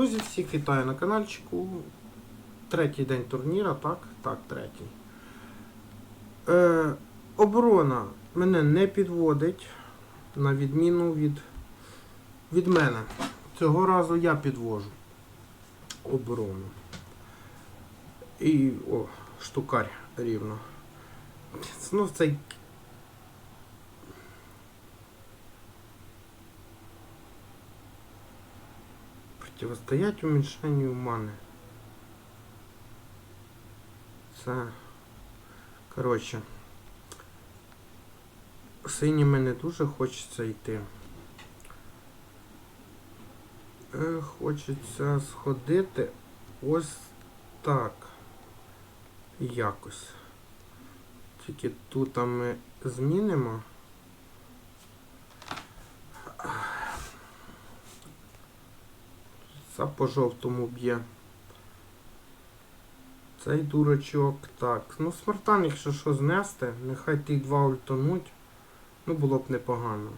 Друзі, всіх вітаю на каналчику. Третій день турніра, так? Так, третій. Е, оборона мене не підводить, на відміну від, від мене. Цього разу я підвожу оборону. І. О, штукарь рівно. Ну, цей Противостоять уменьшению мани. Це. Коротше. Синіми не дуже хочеться йти. Е, хочеться сходити ось так. Якось. Тільки тут ми змінимо. Це по жовтому б'є. Цей дурачок. Так. Ну, смартан, якщо що знести, нехай ті два ультануть. Ну, було б непогано.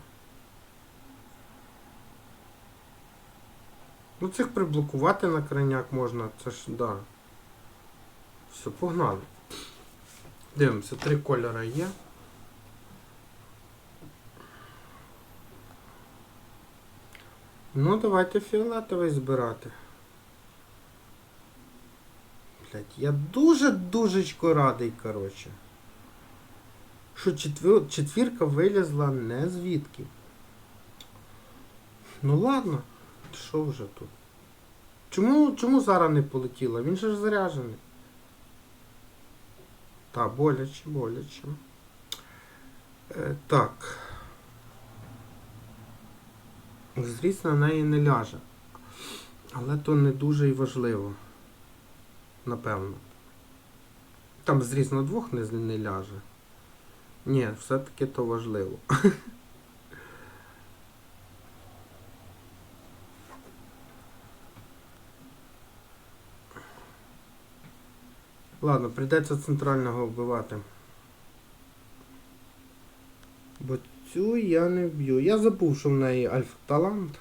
Ну, цих приблокувати на крайняк можна, це ж, да. Все, погнали. Дивимося, три кольори є. Ну, давайте фіолетовий збирати. Блять, я дуже дужечко радий, коротше. Що четвір... четвірка вилізла не звідки. Ну ладно, що вже тут? Чому, чому зараз не полетіла? Він же ж заряджений. Та, боляче, боляче. Е, так. Зріст на неї не ляже. Але то не дуже і важливо. Напевно. Там зріст на двох не, не ляже. Ні, все-таки то важливо. Ладно, прийдеться центрального вбивати. Бо цю я не вб'ю. Я забув, що в неї альфа-талант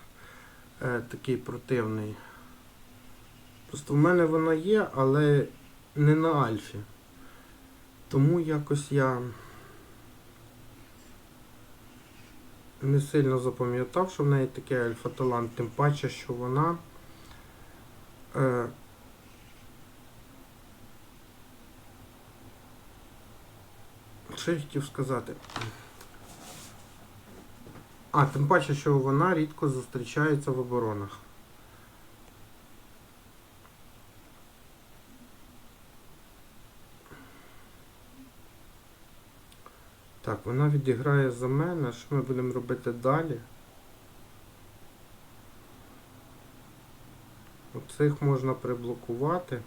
е, такий противний. Просто в мене вона є, але не на альфі. Тому якось я не сильно запам'ятав, що в неї такий альфа-талант, тим паче, що вона. Е, Що я хотів сказати? А, тим паче, що вона рідко зустрічається в оборонах. Так, вона відіграє за мене. Що ми будемо робити далі? Оцих можна приблокувати.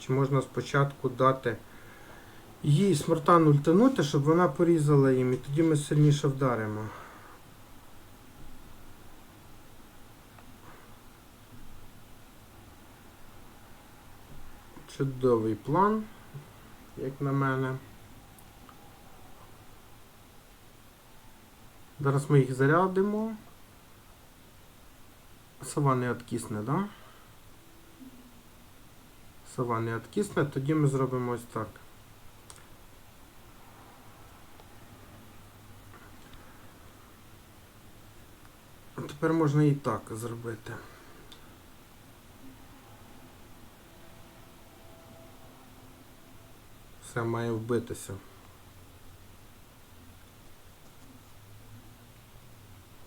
Чи можна спочатку дати їй смертан ультанути, щоб вона порізала їм, і тоді ми сильніше вдаримо. Чудовий план, як на мене. Зараз ми їх зарядимо. Сова не откисне, да? Сова не откисне, тоді ми зробимо ось так. Тепер можна і так зробити. Все має вбитися.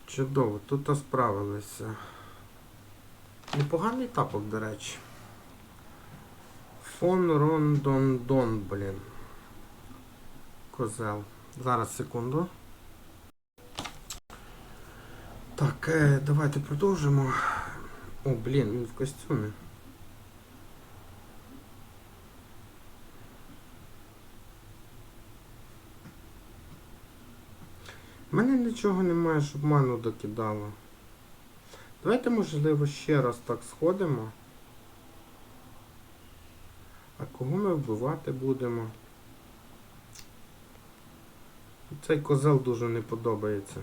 Чудово, тут справилися. Непоганий тапок, до речі. Фон Рондондон, блін. Козел. Зараз секунду. Так, е, давайте продовжимо. О, блін, він в костюмі. У мене нічого немає, щоб ману докидало. Давайте, можливо, ще раз так сходимо. А кого ми вбивати будемо? Цей козел дуже не подобається.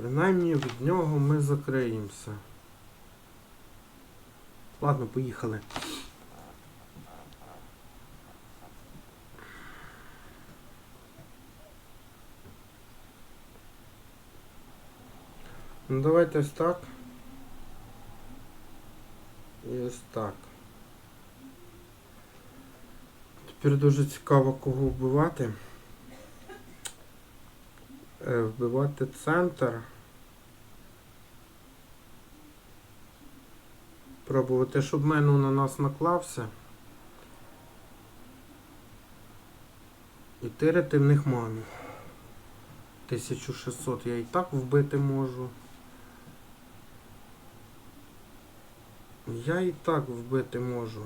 Принаймні від нього ми закриємося. Ладно, поїхали. Ну давайте ось так. І ось так. Тепер дуже цікаво кого вбивати. Е, Вбивати центр. Пробувати, щоб мену на нас наклався. І тирити в них ману. 1600 я і так вбити можу. Я і так вбити можу.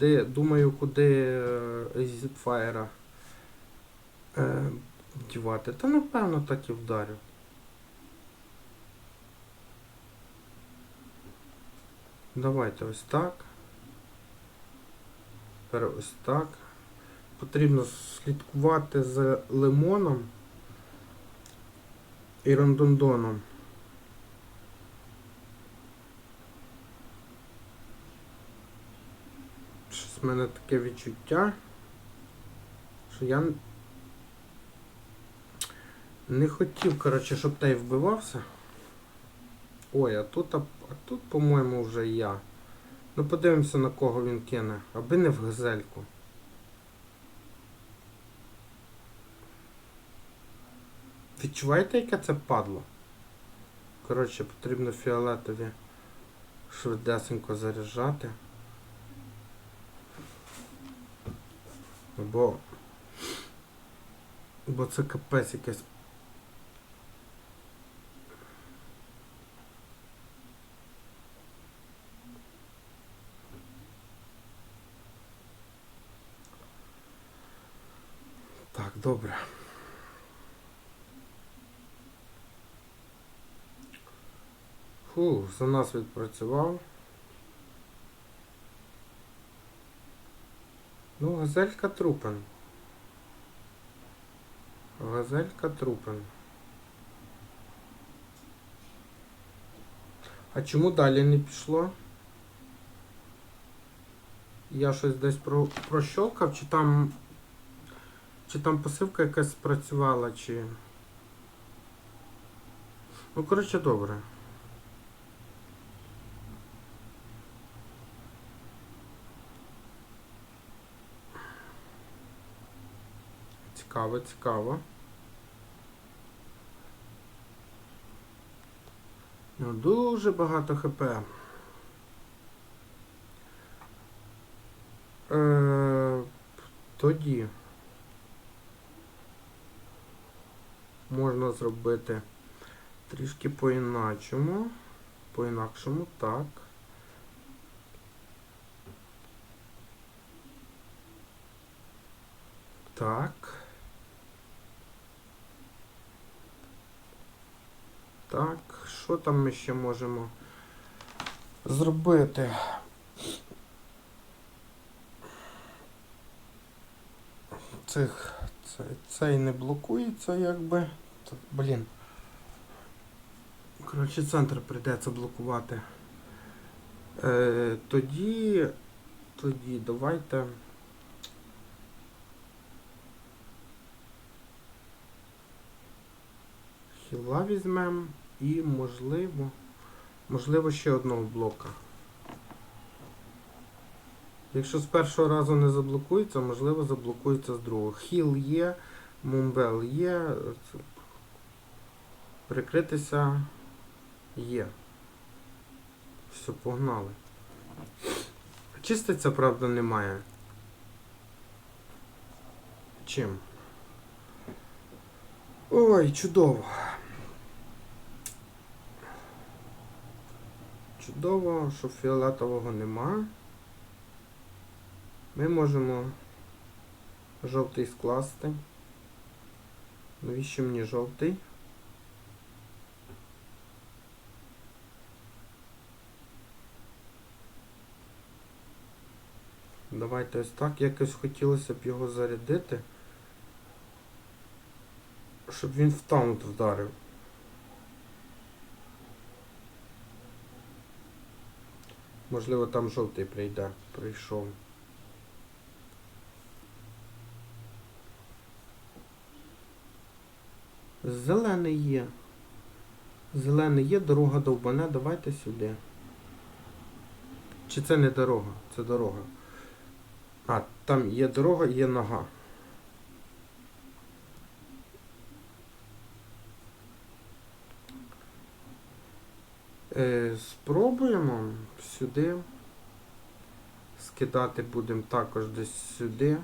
Куди, думаю, куди е, зітфаєра е, дівати. Та напевно так і вдарю. Давайте ось так. Тепер ось так. Потрібно слідкувати за лимоном і рондондоном. Щось в мене таке відчуття, що я не хотів, коротше, щоб той вбивався. Ой, а тут, а, а тут, по-моєму, вже я. Ну подивимося на кого він кине, аби не в газельку. Відчуваєте, яке це падло? Коротше, потрібно фіолетові швидесенько заряджати. Бо. Бо це капець якесь. Так, добре. Фу, за нас відпрацював. Ну, газелька трупен. Газелька трупен. А чому далі не пішло? Я щось десь про, прощолкав, чи там. Чи там посилка якась спрацювала, чи. Ну, коротше, добре. Цікаво, цікаво. Ну, дуже багато хп. Е, тоді можна зробити трішки по-іначому. По-інакшому, так. Так. Так, що там ми ще можемо зробити? Цих, цей, цей не блокується, якби. Блін. Коротше, центр прийдеться блокувати. Е, тоді, тоді давайте. Хіла візьмемо і можливо, можливо ще одного блока. Якщо з першого разу не заблокується, можливо заблокується з другого. Хіл є, мумбел є, прикритися є. Все, погнали. Чиститься, правда, немає. Чим? Ой, чудово. Чудово, що фіолетового нема. Ми можемо жовтий скласти. Навіщо мені жовтий? Давайте ось так. Якось хотілося б його зарядити. Щоб він в таунт вдарив. Можливо, там жовтий прийде. Прийшов. Зелений є. Зелений є, дорога довбане, давайте сюди. Чи це не дорога? Це дорога. А, там є дорога є нога. Спробуємо сюди. Скидати будемо також десь сюди.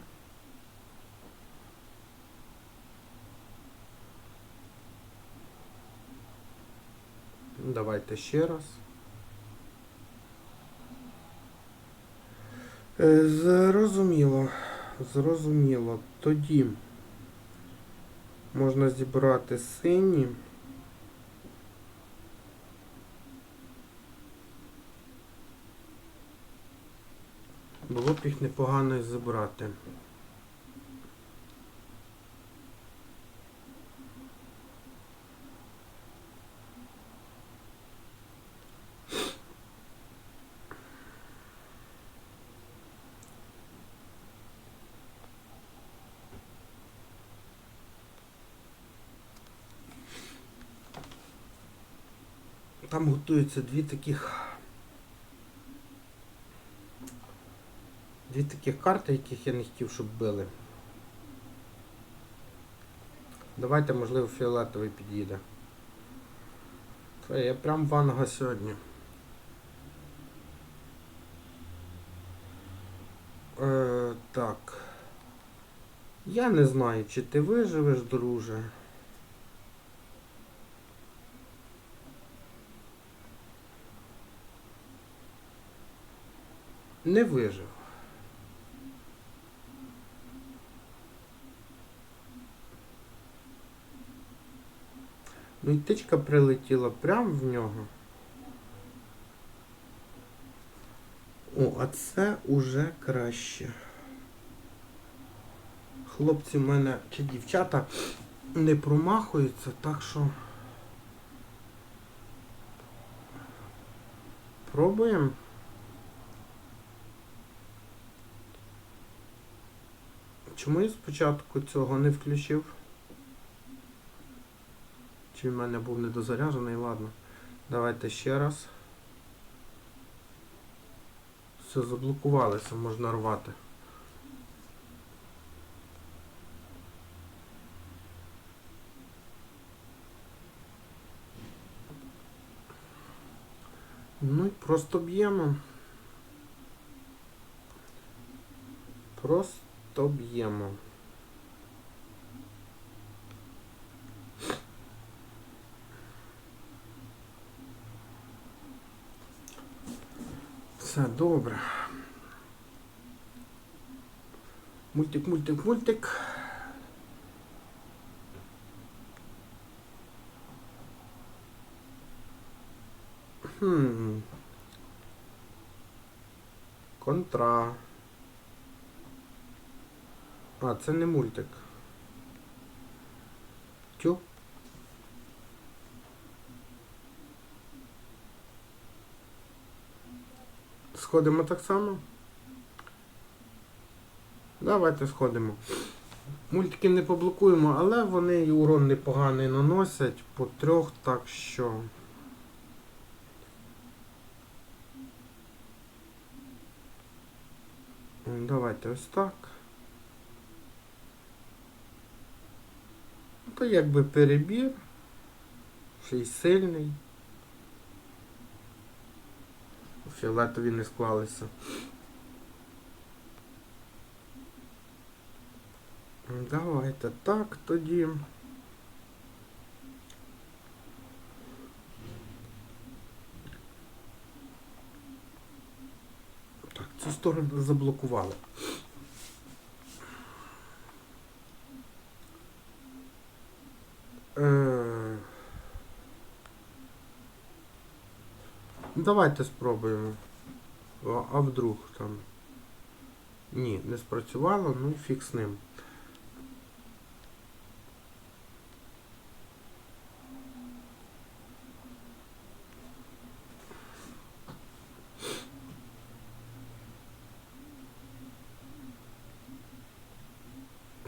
Давайте ще раз. Е, Зрозуміло. Зрозуміло. Тоді можна зібрати сині. Було б їх непогано зібрати. Там готуються дві таких. Дві таких карти, яких я не хотів, щоб били. Давайте, можливо, фіолетовий під'їде. Я прям ванга сьогодні. Е, так. Я не знаю, чи ти виживеш, друже. Не вижив. Ну і тичка прилетіла прямо в нього. О, а це уже краще. Хлопці в мене чи дівчата не промахуються, так що пробуємо. Чому я спочатку цього не включив? Чи в мене був недозаряджений, ладно. Давайте ще раз. Все, заблокувалося, можна рвати. Ну і просто б'ємо. Просто б'ємо. Все добре. Мультик, мультик, мультик. Хм. Контра. А, це не мультик. Сходимо так само. Давайте сходимо. Мультики не поблокуємо, але вони і урон непоганий наносять по трьох, так що. Давайте ось так. Ну, То якби перебір. Ще й сильний. Фіолетові не склалися. Давайте так тоді. Так, цю сторону заблокували. Е... Давайте спробуємо. А, вдруг там. Ні, не спрацювало, ну фіг з ним.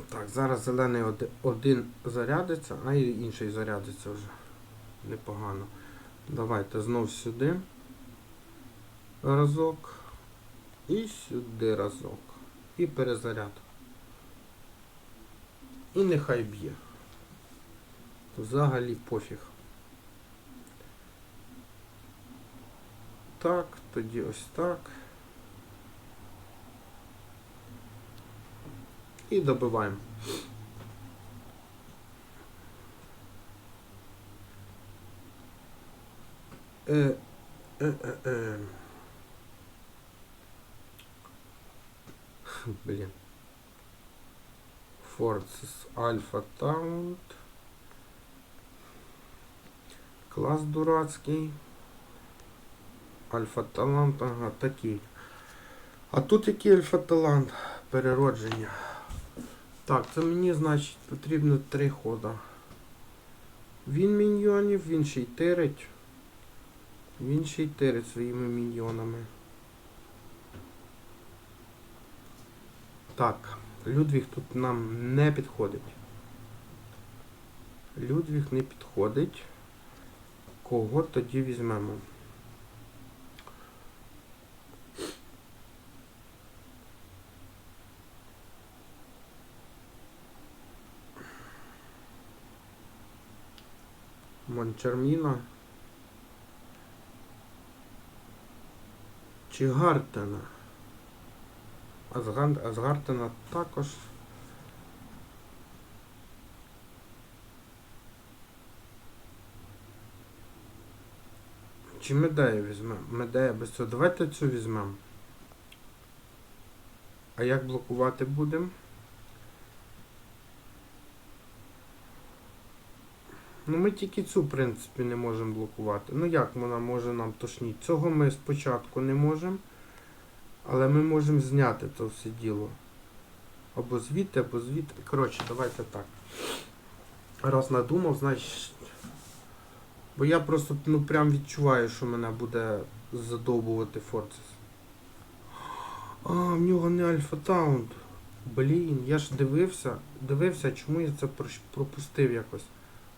Так, зараз зелений один зарядиться, а і інший зарядиться вже. Непогано. Давайте знов сюди. Разок. І сюди разок. І перезаряд. І нехай б'є. Взагалі пофіг. Так, тоді ось так. І добиваємо. Е, е, е, е. Блін. Forces Alpha Talent. Клас дурацький. Альфа талант, ага, такий. А тут який альфа талант? Переродження. Так, це мені, значить, потрібно три хода. Він міньйонів, він ще й тирить. Він ще й тирить своїми міньйонами. Так, Людвіг тут нам не підходить. Людвіг не підходить. Кого тоді візьмемо? Мончарміна. Чи Гартена? А з, Ган... а з Гартена також. Чи Медею візьмемо? Медея без цього. Давайте цю візьмемо. А як блокувати будемо? Ну ми тільки цю, в принципі, не можемо блокувати. Ну як вона може нам тошніть? Цього ми спочатку не можемо. Але ми можемо зняти це все діло. Або звідти, або звідти. Коротше, давайте так. Раз надумав, значить. Бо я просто ну прям відчуваю, що мене буде задовбувати Форцес. А, в нього не Альфа Таунт. Блін, я ж дивився, дивився, чому я це пропустив якось.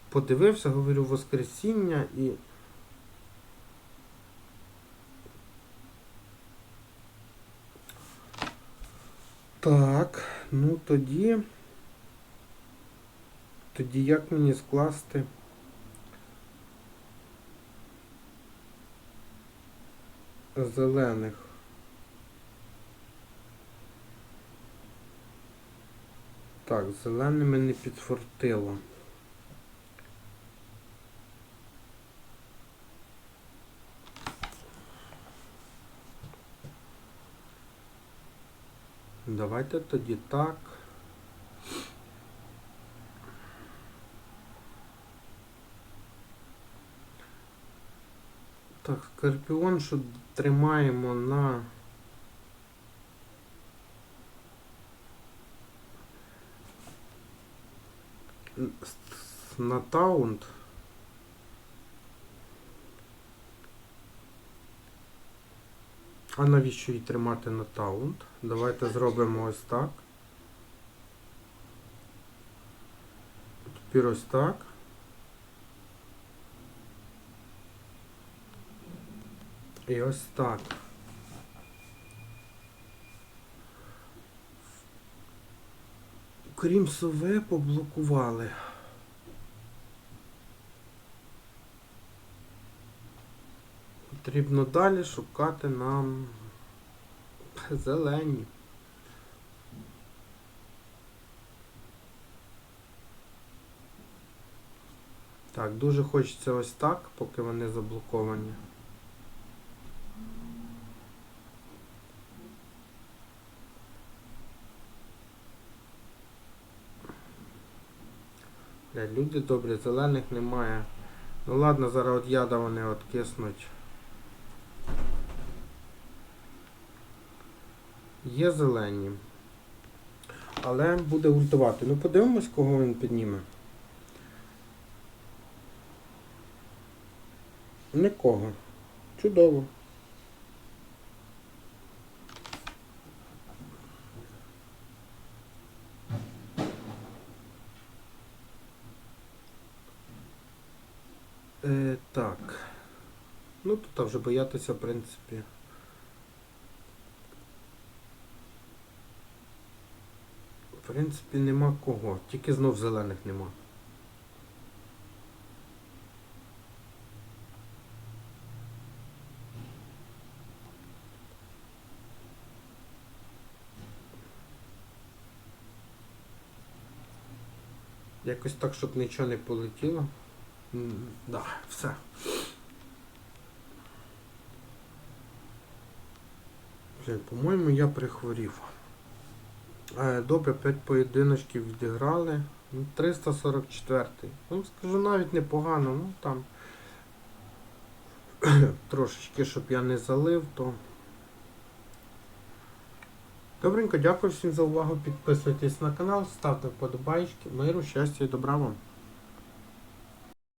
Подивився, говорю, Воскресіння і. Так, ну тоді. Тоді як мені скласти? Зелених. Так, зеленими не підфортило. Давайте тоді так. Так, скорпіон, що тримаємо на. На таунт. А навіщо її тримати на таунт? Давайте зробимо ось так. Тепер ось так. І ось так. Крім сове поблокували. Потрібно далі шукати нам зелені. Так, дуже хочеться ось так, поки вони заблоковані. Люди добрі, зелених немає. Ну ладно, зараз от яда вони от киснуть. Є зелені. але буде ультувати. Ну подивимось, кого він підніме. Нікого. Чудово. Е, так. Ну тут вже боятися, в принципі. В принципі, нема кого. Тільки знов зелених нема. Якось так, щоб нічого не полетіло. Да, все. По-моєму, я прихворів. Е, Добре, 5 поєдиночків відіграли. Ну, 344. Ну, скажу навіть непогано, ну там трошечки, щоб я не залив, то. Добренько, дякую всім за увагу. Підписуйтесь на канал, ставте вподобайки. Миру, щастя і добра вам.